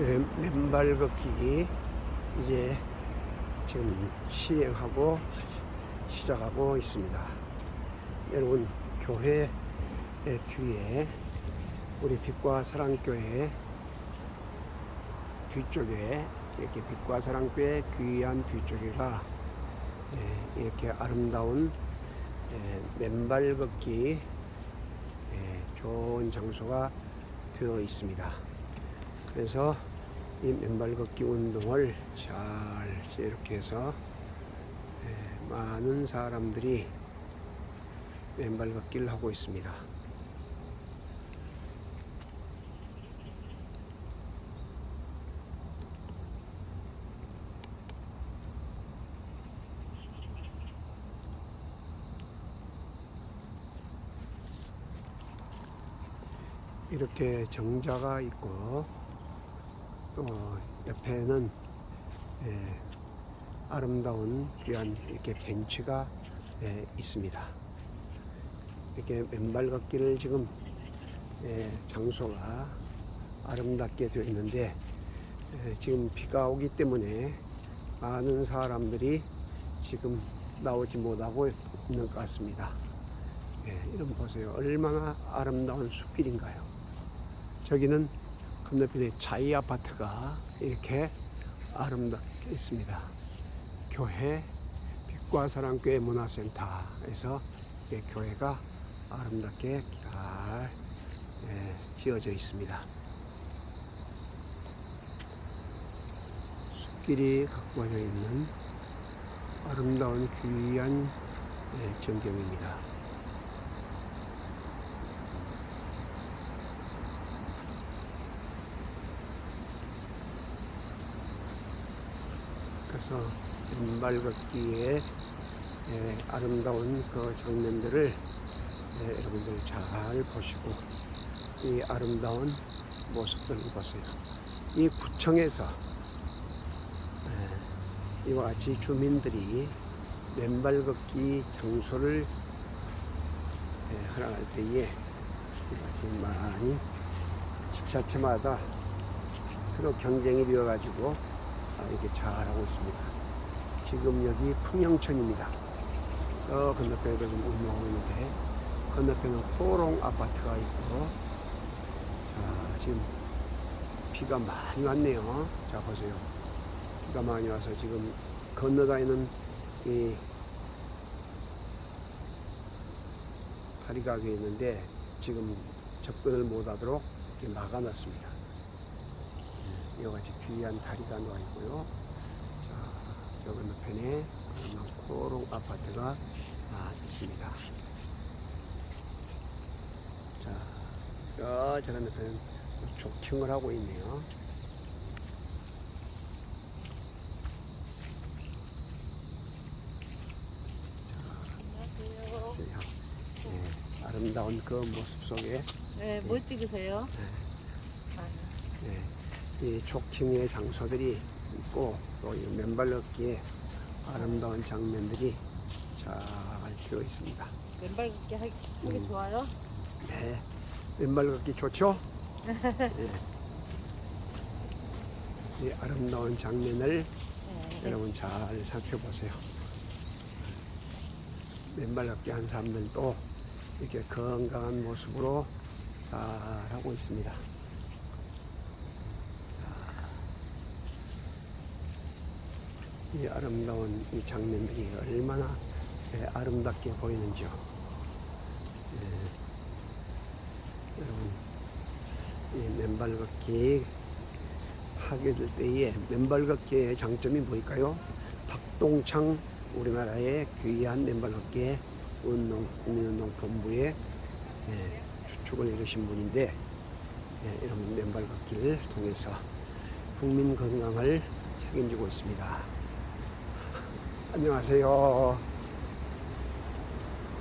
예, 맨발 걷기 이제 지금 시행하고 시- 시작하고 있습니다. 여러분 교회 뒤에 우리 빛과 사랑교회 뒤쪽에 이렇게 빛과 사랑교회 귀한 뒤쪽에가 예, 이렇게 아름다운 예, 맨발 걷기 예, 좋은 장소가 되어 있습니다. 그래서 이 맨발 걷기 운동을 잘 이렇게 해서 예, 많은 사람들이 맨발 걷기를 하고 있습니다. 이렇게 정자가 있고 또 옆에는 예, 아름다운 귀한 이렇게 벤치가 예, 있습니다. 이렇게 맨발 걷기를 지금 예, 장소가 아름답게 되어 있는데 예, 지금 비가 오기 때문에 많은 사람들이 지금 나오지 못하고 있는 것 같습니다. 예, 이런 보세요. 얼마나 아름다운 숲길인가요? 저기는 건너편에 자이 아파트가 이렇게 아름답게 있습니다. 교회 빛과 사랑교회 문화센터에서 이 교회가 아름답게 잘 예, 지어져 있습니다. 숲길이 가꾸어져 있는 아름다운 귀한 예, 전경입니다. 그래서 맨발 걷기의 예, 아름다운 그 장면들을 예, 여러분들 잘 보시고 이 아름다운 모습들을 보세요. 이 구청에서 예, 이와 같이 주민들이 맨발 걷기 장소를 예, 하나할 때에 같이 많이 지자체마다 서로 경쟁이 되어가지고 아, 이렇게 잘하고 있습니다. 지금 여기 풍영천입니다. 저 건너편에도 좀 운동하고 있는데 건너편은 코롱 아파트가 있고 자, 지금 비가 많이 왔네요. 자 보세요. 비가 많이 와서 지금 건너다니는 이 다리가 돼 있는데 지금 접근을 못하도록 막아놨습니다. 이와 같이 귀한 다리가 놓아 있고요. 자, 저 건너편에 코롱 아파트가 아, 있습니다. 자, 저, 저 건너편은 조킹을 하고 있네요. 예, 아름다운 그 모습 속에. 네, 뭐 찍으세요? 아, 예, 이 조킹의 장소들이 있고 또 이 맨발 걷기에 아름다운 장면들이 잘 되어 있습니다. 맨발 걷기 하기, 하기 음. 좋아요? 네, 맨발 걷기 좋죠? 예. 이 아름다운 장면을 네. 여러분 잘 살펴보세요. 맨발 걷기 한 사람들도 이렇게 건강한 모습으로 잘 하고 있습니다. 이 아름다운 이 장면들이 얼마나 예, 아름답게 보이는지요. 예. 여러분, 이 맨발 걷기 하게 될 때에 맨발 걷기의 장점이 뭘까요? 박동창 우리나라의 귀한 맨발 걷기 운동 국민운동 본부의 예, 주축을 이루신 분인데 예, 이런 맨발 걷기를 통해서 국민 건강을 책임지고 있습니다. 안녕하세요.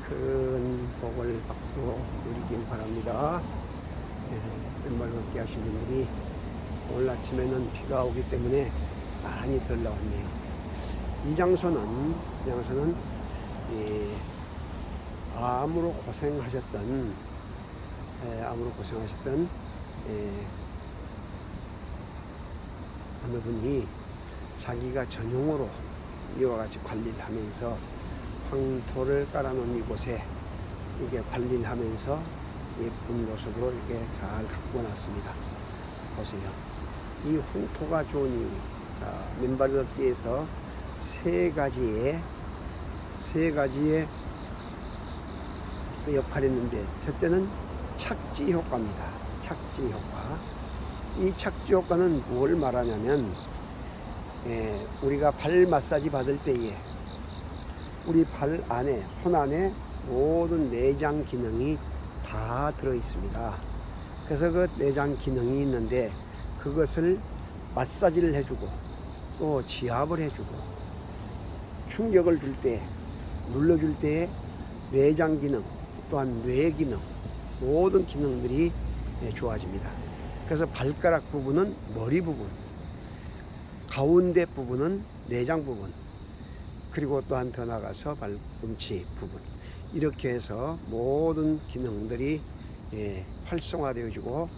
큰 복을 받고 누리길 바랍니다. 예, 맨발 걷기 하신 분들이 오늘 아침에는 비가 오기 때문에 많이 덜 나왔네요. 이 장소는, 이 장소는, 이 암으로 고생하셨던, 에, 암으로 고생하셨던, 에, 어느 분이 자기가 전용으로 이와 같이 관리를 하면서 황토를 깔아놓은 이곳에 이게 관리를 하면서 예쁜 모습으로 이렇게 잘 갖고 놨습니다. 보세요. 이 황토가 좋으니 자, 맨발 걷기에서 세 가지의 세 가지의 그 역할이 있는데 첫째는 착지 효과입니다. 착지 효과. 이 착지 효과는 뭘 말하냐면 예, 우리가 발 마사지 받을 때에 우리 발 안에 손 안에 모든 내장 기능이 다 들어 있습니다. 그래서 그 내장 기능이 있는데 그것을 마사지를 해주고 또 지압을 해주고 충격을 줄 때 눌러줄 때에 내장 기능 또한 뇌 기능 모든 기능들이 예, 좋아집니다. 그래서 발가락 부분은 머리 부분, 가운데 부분은 내장 부분, 그리고 또한 더 나가서 발꿈치 부분 이렇게 해서 모든 기능들이 예, 활성화되어지고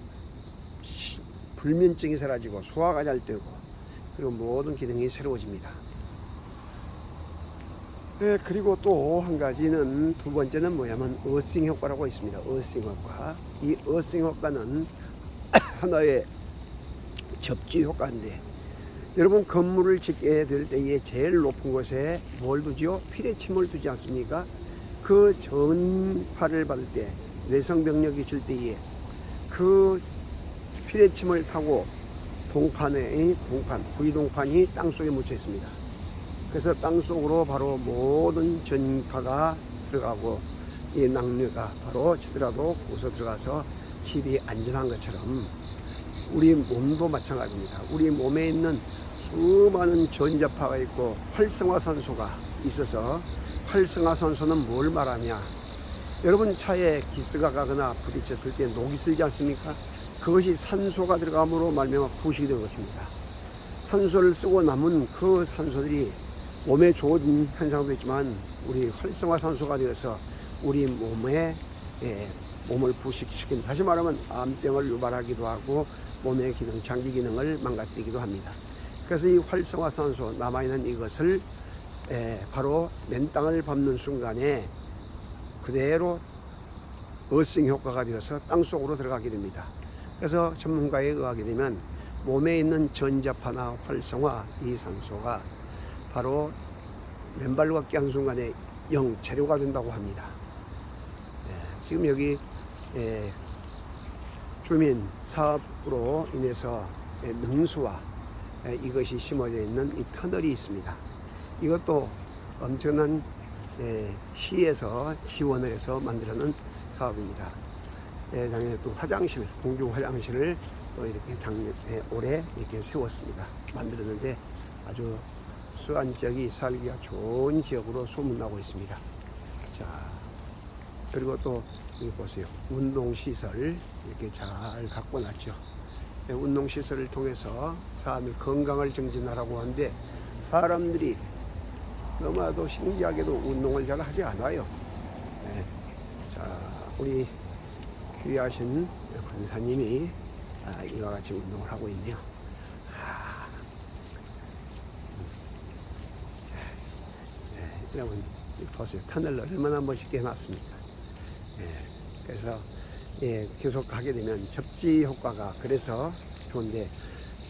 시- 불면증이 사라지고 소화가 잘 되고 그리고 모든 기능이 새로워집니다. 네, 그리고 또 한 가지는 두 번째는 뭐냐면 어싱 효과라고 있습니다. 어싱 효과. 이 어싱 효과는 하나의 접지 효과인데 여러분 건물을 짓게 될 때에 제일 높은 곳에 뭘 두지요? 피레침을 두지 않습니까? 그 전파를 받을 때 내성병력이 질 때에 그 피레침을 타고 동판에 동판 구이동판이 땅 속에 묻혀 있습니다. 그래서 땅 속으로 바로 모든 전파가 들어가고 이 낙뢰가 바로 치더라도 거기서 들어가서 집이 안전한 것처럼 우리 몸도 마찬가지입니다. 우리 몸에 있는 수많은 전자파가 있고 활성화산소가 있어서 활성화산소는 뭘 말하냐? 여러분 차에 기스가 가거나 부딪혔을 때 녹이 슬지 않습니까? 그것이 산소가 들어감으로 말미암아 부식이 되는 것입니다. 산소를 쓰고 남은 그 산소들이 몸에 좋은 현상도 있지만 우리 활성화 산소가 되어서 우리 몸에 예, 몸을 부식시킨 다시 말하면 암병을 유발하기도 하고 몸의 기능, 장기 기능을 망가뜨리기도 합니다. 그래서 이 활성화산소 남아있는 이것을 에, 바로 맨 땅을 밟는 순간에 그대로 어싱 효과가 되어서 땅 속으로 들어가게 됩니다. 그래서 전문가에 의하게 되면 몸에 있는 전자파나 활성화 이 산소가 바로 맨발로 걷기 한 순간에 영 재료가 된다고 합니다. 예, 지금 여기 예, 주민 사업으로 인해서 예, 능수와 예, 이것이 심어져 있는 이 터널이 있습니다. 이것도 엄청난 예, 시에서 지원을 해서 만들어놓은 사업입니다. 예, 작년에 또 화장실, 공중 화장실을 또 이렇게 작년, 에 올해 이렇게 세웠습니다. 만들었는데 아주 수안 지역이 살기가 좋은 지역으로 소문나고 있습니다. 자, 그리고 또 여기 보세요. 운동시설 이렇게 잘 갖고 놨죠. 네, 운동시설을 통해서 사람의 건강을 증진하라고 하는데 사람들이 너무나도 신기하게도 운동을 잘 하지 않아요. 네. 자, 우리 귀하신 권사님이 아, 이와 같이 운동을 하고 있네요. 아, 네, 여러분 보세요. 터널을 얼마나 멋있게 해놨습니까? 예, 그래서 예, 계속 가게 되면 접지 효과가 그래서 좋은데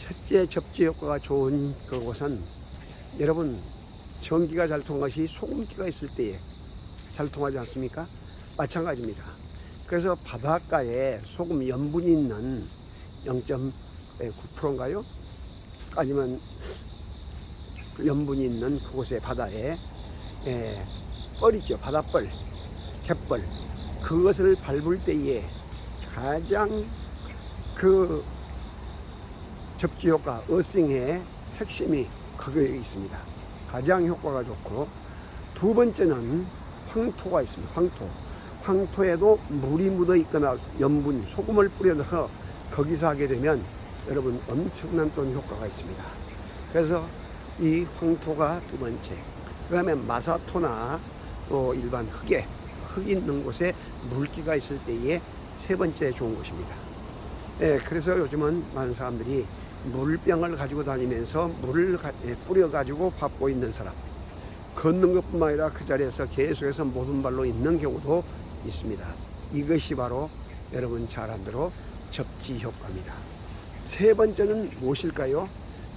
첫째 접지 효과가 좋은 그곳은 여러분 전기가 잘 통한 것이 소금기가 있을 때에 잘 통하지 않습니까? 마찬가지입니다. 그래서 바닷가에 소금 염분이 있는 0.9%인가요? 아니면 그 염분이 있는 그곳의 바다에 예, 뻘이죠. 바닷벌, 갯벌. 그것을 밟을 때에 가장 그 접지 효과, 어싱의 핵심이 거기에 있습니다. 가장 효과가 좋고 두 번째는 황토가 있습니다. 황토. 황토에도 물이 묻어 있거나 염분, 소금을 뿌려서 거기서 하게 되면 여러분 엄청난 또 효과가 있습니다. 그래서 이 황토가 두 번째. 그 다음에 마사토나 또 일반 흙에 흙 있는 곳에 물기가 있을 때에 세 번째 좋은 곳입니다. 예, 그래서 요즘은 많은 사람들이 물병을 가지고 다니면서 물을 가- 예, 뿌려가지고 밟고 있는 사람. 걷는 것뿐만 아니라 그 자리에서 계속해서 모든 발로 있는 경우도 있습니다. 이것이 바로 여러분 잘안 대로 접지 효과입니다. 세 번째는 무엇일까요?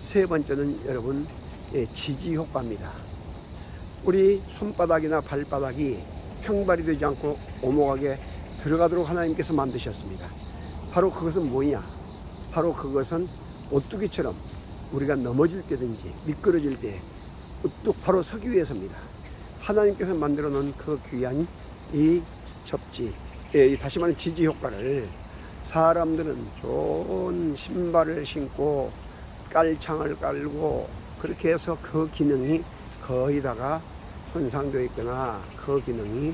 세 번째는 여러분 예, 지지 효과입니다. 우리 손바닥이나 발바닥이 평발이 되지 않고 오목하게 들어가도록 하나님께서 만드셨습니다. 바로 그것은 뭐냐? 바로 그것은 오뚜기처럼 우리가 넘어질 때든지 미끄러질 때 우뚝 바로 서기 위해서입니다. 하나님께서 만들어 놓은 그 귀한 이 접지, 예, 이 다시 말하면 지지 효과를 사람들은 좋은 신발을 신고 깔창을 깔고 그렇게 해서 그 기능이 거의 다가 손상되어 있거나 그 기능이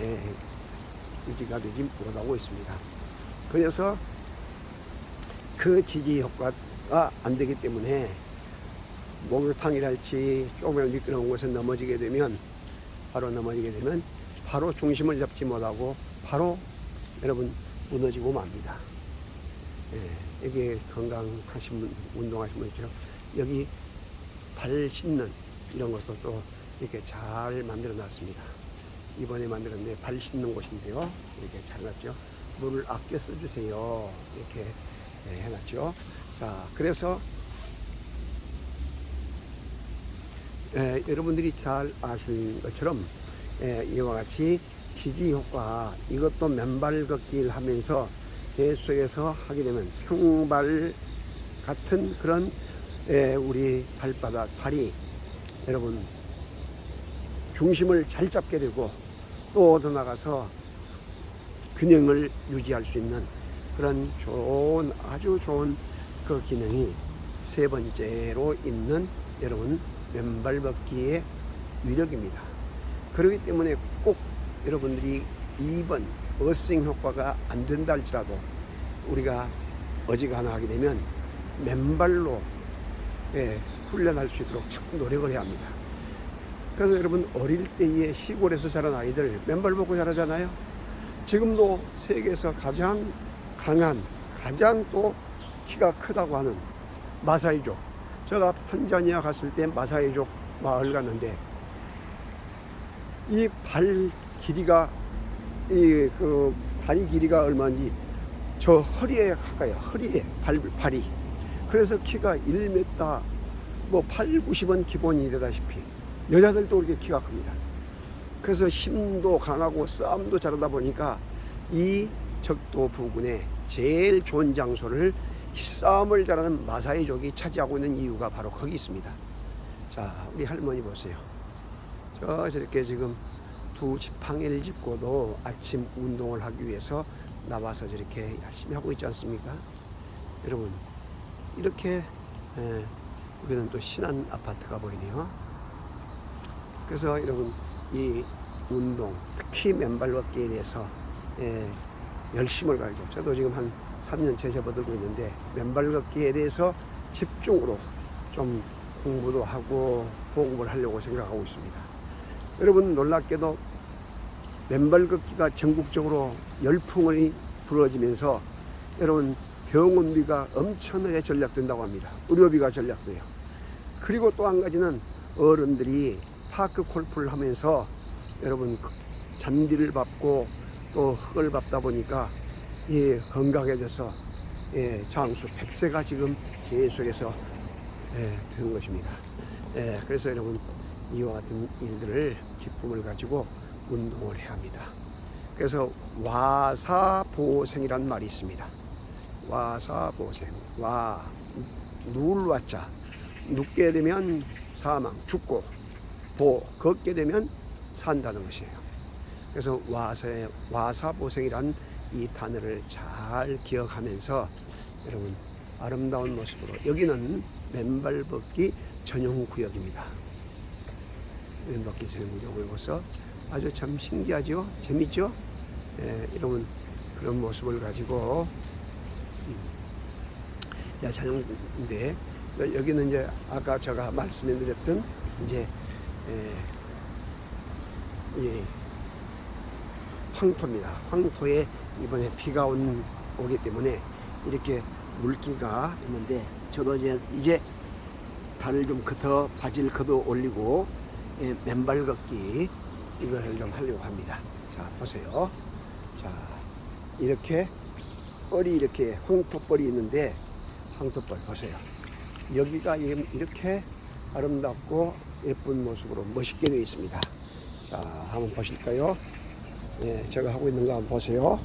예, 유지가 되지 못하고 있습니다. 그래서 그 지지 효과가 안 되기 때문에 목욕탕이랄지 조금만 미끄러운 곳에 넘어지게 되면 바로 넘어지게 되면 바로 중심을 잡지 못하고 바로 여러분 무너지고 맙니다. 예, 여기 건강하신 분, 운동하신 분 있죠. 여기 발 씻는 이런 것도 또 이렇게 잘 만들어 놨습니다. 이번에 만들었는데 발 씻는 곳인데요. 이렇게 잘 놨죠. 물을 아껴 써주세요. 이렇게 예, 해놨죠. 자, 그래서 예, 여러분들이 잘 아시는 것처럼 예, 이와 같이 지지 효과 이것도 맨발 걷기를 하면서 계속해서 하게 되면 평발 같은 그런 예, 우리 발바닥 발이 여러분 중심을 잘 잡게 되고 또더 나가서 균형을 유지할 수 있는 그런 좋은 아주 좋은 그 기능이 세 번째로 있는 여러분 왼발 걷기의 위력입니다. 그렇기 때문에 꼭 여러분들이 2번 어싱 효과가 안 된다 할지라도 우리가 어지간하게 하게 되면 맨발로 예, 훈련할 수 있도록 자꾸 노력을 해야 합니다. 그래서 여러분 어릴 때에 시골에서 자란 아이들 맨발 벗고 자라잖아요. 지금도 세계에서 가장 강한 가장 또 키가 크다고 하는 마사이족. 제가 탄자니아 갔을 때 마사이족 마을 갔는데 이 발 길이가 이 그 다리 길이가 얼마인지 저 허리에 가까이요. 허리에 발 발이. 그래서 키가 1m 뭐 8, 90은 기본이 되다시피 여자들도 그렇게 키가 큽니다. 그래서 힘도 강하고 싸움도 잘하다 보니까 이 적도 부근에 제일 좋은 장소를 싸움을 잘하는 마사이족이 차지하고 있는 이유가 바로 거기 있습니다. 자, 우리 할머니 보세요. 저 저렇게 지금 두 지팡이를 짚고도 아침 운동을 하기 위해서 나와서 저렇게 열심히 하고 있지 않습니까? 여러분, 이렇게 에, 우리는 또 신한 아파트가 보이네요. 그래서 여러분 이 운동, 특히 맨발 걷기에 대해서 예, 열심을 가지고 저도 지금 한 3년째 접어들고 있는데 맨발 걷기에 대해서 집중으로 좀 공부도 하고 보급을 하려고 생각하고 있습니다. 여러분 놀랍게도 맨발 걷기가 전국적으로 열풍이 불어지면서 여러분 병원비가 엄청나게 전략된다고 합니다. 의료비가 전략돼요. 그리고 또 한 가지는 어른들이 파크 골프를 하면서 여러분 그 잔디를 밟고 또 흙을 밟다 보니까 예, 건강해져서 예, 장수 100세가 지금 계속해서 예, 되는 것입니다. 예, 그래서 여러분 이와 같은 일들을 기쁨을 가지고 운동을 해야 합니다. 그래서 와사보생이란 말이 있습니다. 와사보생 와 누울 와자 눕게 되면 사망 죽고 보 걷게 되면 산다는 것이에요. 그래서 와사 와사보생이란 이 단어를 잘 기억하면서 여러분 아름다운 모습으로 여기는 맨발 벗기 전용 구역입니다. 맨발 벗기 전용 구역으로서 아주 참 신기하죠, 재밌죠? 예, 이런 그런 모습을 가지고 야자용인데 여기는 이제 아까 제가 말씀해드렸던 이제 에, 이 황토입니다. 황토에 이번에 비가 온, 오기 때문에 이렇게 물기가 있는데 저도 이제 이제 발을 좀더 바지를 걷어 올리고 예, 맨발 걷기 이걸 좀 하려고 합니다. 자 보세요. 자 이렇게 뻘이 이렇게 황토벌이 있는데 황토벌 보세요. 여기가 이- 이렇게 아름답고 예쁜 모습으로 멋있게 되어 있습니다. 자 한번 보실까요? 예, 제가 하고 있는 거 한번 보세요.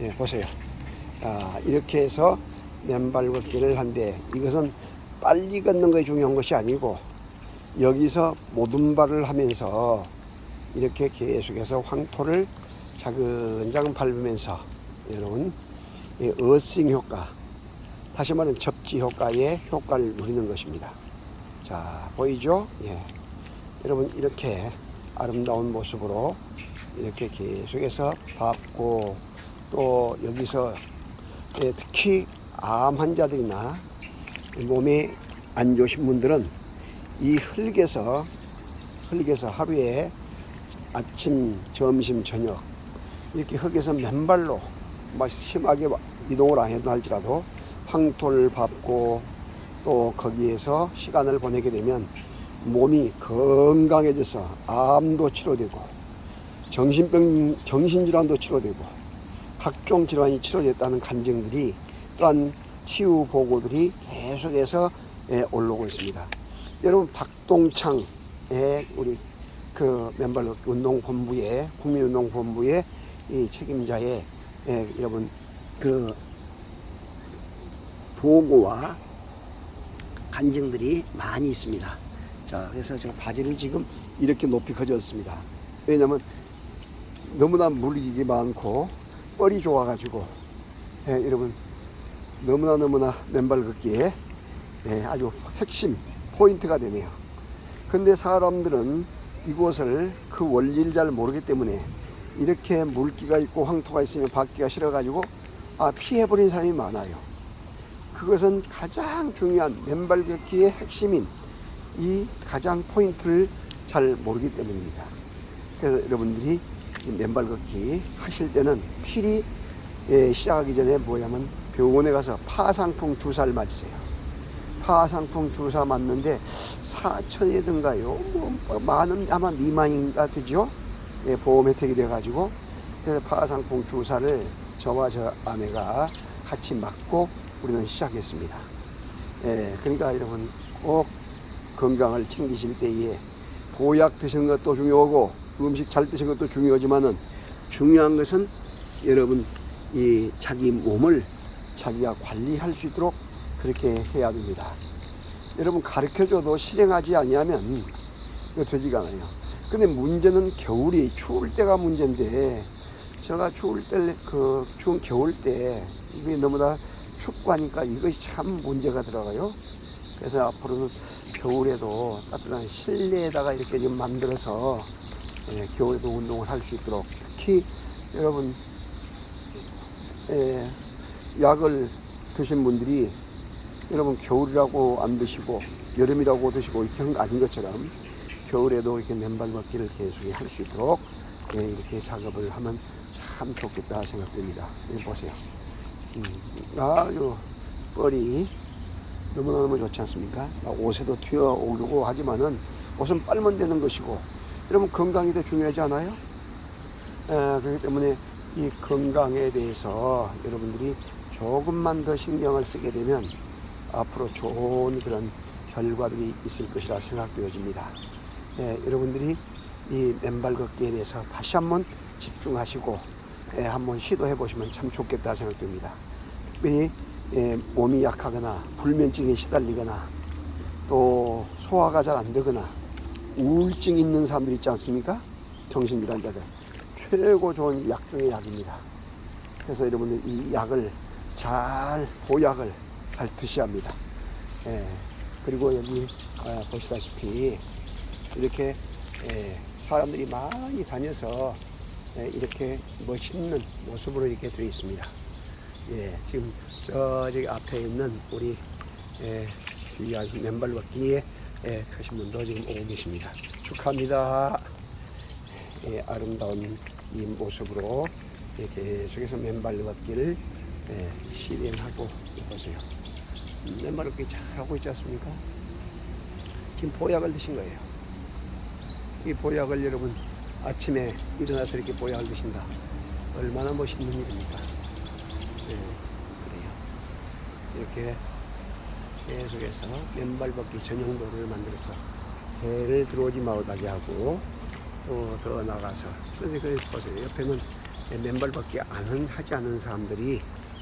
예, 보세요. 자, 이렇게 해서 맨발 걷기를 한데 이것은 빨리 걷는 것이 중요한 것이 아니고 여기서 모든 발을 하면서 이렇게 계속해서 황토를 차근차근 밟으면서 여러분 이 어싱 효과 다시 말하면 접지 효과의 효과를 누리는 것입니다. 자 보이죠? 예. 여러분 이렇게 아름다운 모습으로 이렇게 계속해서 밟고 또 여기서 예, 특히 암 환자들이나 몸이 안 좋으신 분들은 이 흙에서 흙에서 하루에 아침, 점심, 저녁 이렇게 흙에서 맨발로 막 심하게 이동을 안 해도 할지라도 황토를 밟고 또 거기에서 시간을 보내게 되면 몸이 건강해져서 암도 치료되고 정신병, 정신질환도 치료되고 각종 질환이 치료됐다는 간증들이 또한 치유 보고들이 계속해서 예, 올라오고 있습니다. 여러분 박동창의 우리 그 맨발 운동본부의 국민운동본부의 이 책임자의 예, 여러분 그 보고와 간증들이 많이 있습니다. 자, 그래서 제가 바지를 지금 이렇게 높이 가졌습니다. 왜냐면 너무나 물이 많고 뻘이 좋아가지고 예, 여러분 너무나 너무나 맨발 걷기에 예, 아주 핵심 포인트가 되네요. 근데 사람들은 이곳을 그 원리를 잘 모르기 때문에 이렇게 물기가 있고 황토가 있으면 받기가 싫어가지고 아 피해버린 사람이 많아요. 그것은 가장 중요한 맨발 걷기의 핵심인 이 가장 포인트를 잘 모르기 때문입니다. 그래서 여러분들이 이 맨발 걷기 하실 때는 필히 예, 시작하기 전에 뭐냐면 병원에 가서 파상풍 주사를 맞으세요. 파상풍 주사 맞는데 4천이든가요. 뭐 많은 아마 미만인가 되죠. 예, 보험 혜택이 돼가지고 그래서 파상풍 주사를 저와 저 아내가 같이 맞고 우리는 시작했습니다. 예, 그러니까 여러분 꼭 건강을 챙기실 때에 보약 드시는 것도 중요하고 음식 잘 드시는 것도 중요하지만은 중요한 것은 여러분 이 자기 몸을 자기가 관리할 수 있도록 그렇게 해야 됩니다. 여러분 가르쳐줘도 실행하지 아니하면 이거 되지가 않아요. 근데 문제는 겨울이 추울 때가 문제인데 제가 추울 때 그 추운 겨울 때 이게 너무나 춥고 하니까 이것이 참 문제가 들어가요. 그래서 앞으로는 겨울에도 따뜻한 실내에다가 이렇게 좀 만들어서 예, 겨울에도 운동을 할 수 있도록 특히 여러분 예, 약을 드신 분들이 여러분 겨울이라고 안 드시고 여름이라고 드시고 이렇게 한 거 아닌 것처럼 겨울에도 이렇게 맨발 걷기를 계속 할 수 있도록 예, 이렇게 작업을 하면 참 좋겠다 생각됩니다. 예, 보세요. 음, 아주 뻘이 너무너무 좋지 않습니까? 아, 옷에도 튀어 오르고 하지만은 옷은 빨면 되는 것이고 여러분 건강이 더 중요하지 않아요? 에, 그렇기 때문에 이 건강에 대해서 여러분들이 조금만 더 신경을 쓰게 되면 앞으로 좋은 그런 결과들이 있을 것이라 생각되어집니다. 예, 여러분들이 이 맨발 걷기에 대해서 다시 한번 집중하시고 예, 한번 시도해 보시면 참 좋겠다 생각됩니다. 특별히 예, 몸이 약하거나 불면증에 시달리거나 또 소화가 잘 안 되거나 우울증 있는 사람들 있지 않습니까? 정신질환자들 최고 좋은 약 중의 약입니다. 그래서 여러분들 이 약을 잘 보약을 잘 드셔야 합니다. 예, 그리고 여기 아, 보시다시피 이렇게 예, 사람들이 많이 다녀서 예, 이렇게 멋있는 모습으로 이렇게 되어 있습니다. 예, 지금 저기 앞에 있는 우리 예, 귀한 맨발 걷기에 예, 하신 분도 지금 오고 계십니다. 축하합니다. 예, 아름다운 이 모습으로 예, 계속해서 맨발 걷기를 예, 실행하고 보세요. 맨발 걷기 잘 하고 있지 않습니까? 지금 보약을 드신 거예요. 이 보약을 여러분 아침에 일어나서 이렇게 보약을 드신다. 얼마나 멋있는 일입니까? 예, 그래요. 이렇게 계속해서 맨발 걷기 전용도를 만들어서 배를 들어오지 못하게 하고 또 더 나가서 근데 그 보세요 옆에는 맨발 걷기 안 하지 않은 사람들이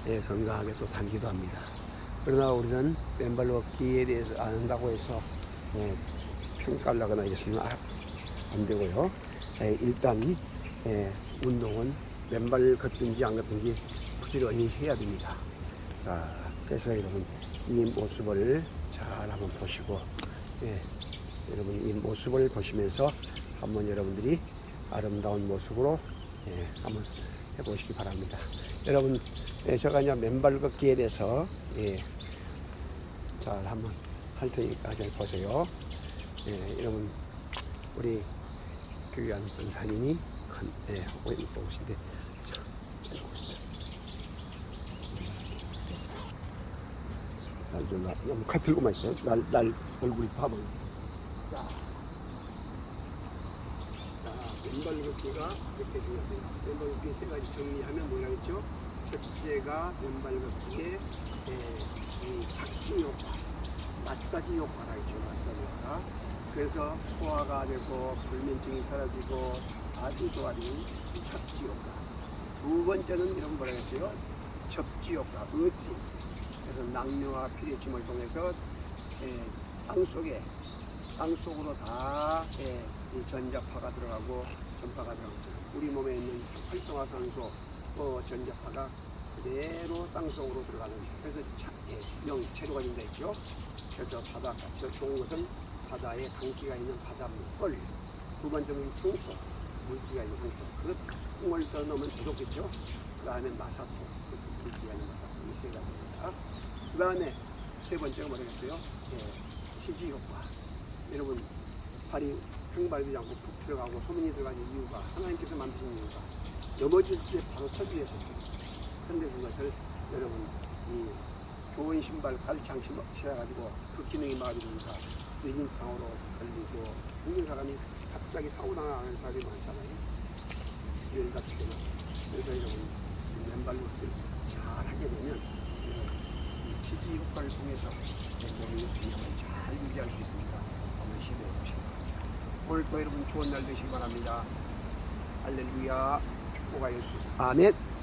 예, 건강하게 또 다니기도 합니다. 그러나 우리는 맨발 걷기에 대해서 안 한다고 해서 예, 평가를 하거나 이랬으면 아- 안 되고요. 예, 일단 예, 운동은 맨발 걷든지 안 걷든지 부지런히 해야 됩니다. 자, 그래서 여러분 이 모습을 잘 한번 보시고 예, 여러분 이 모습을 보시면서 한번 여러분들이 아름다운 모습으로 예, 한번 해보시기 바랍니다. 여러분 예, 제가 이제 맨발 걷기에 대해서 예, 잘 한번 할 테니까 잘 보세요. 예, 여러분 우리 교육한 선생님이 큰, 예, 하고 있는 곳인데 자, 날 좀, 나, 너무 칼 들고만 있어요. 날, 날 얼굴이 봐봐. 자, 자, 왼발 걷기가 이렇게 중요해요. 왼발 걷기 세 가지 정리하면 뭐라겠죠? 첫째가 왼발 걷기의 예, 이 탁기 효과, 마사지 효과라 있죠. 마사지 효과. 그래서 소화가 되고 불면증이 사라지고 아주 좋아지는 이 탁기 효과. 두 번째는 이런 뭐라 했어요? 접지 효과, 어시. 그래서 낙류와 피레침을 통해서 예, 땅 속에 땅 속으로 다 예, 이 전자파가 들어가고 전파가 들어가죠. 우리 몸에 있는 활성화산소 어, 전자파가 그대로 땅 속으로 들어가는 그래서 차, 예, 명 체류가 된다 있죠. 그래서 바다 저 좋은 것은 바다에 강기가 있는 바닷물. 두 번째는 풍토 물기가 있는 풍토. 그 풍을 더 좋겠죠. 그 다음에 마사토 그 물기가 있는 마사토 이세 가지입니다. 그 다음에 세 번째가 뭐라겠어요? 예, 지지 효과. 여러분 발이 횡발되지 않고 푹 들어가고 소문이 들어가는 이유가 하나님께서 만드신 이유가 넘어질 때 바로 위해서 그런데 그것을 여러분 이 좋은 신발 갈창 신어가지고 그 기능이 막아지니까 뇌진탕으로 걸리고 죽는 사람이 갑자기 사고 나가는 사람이 많잖아요. 뇌 같은 경우 그래서 여러분 이 맨발로 잘 하게 되면 이 지지 효과를 통해서 몸의 균형을 잘 유지할 수 있으니까 한번 시도해 보시기 바랍니다. 오늘도 여러분 좋은 날 되시기 바랍니다. 할렐루야 축복하여 주소서. 아멘.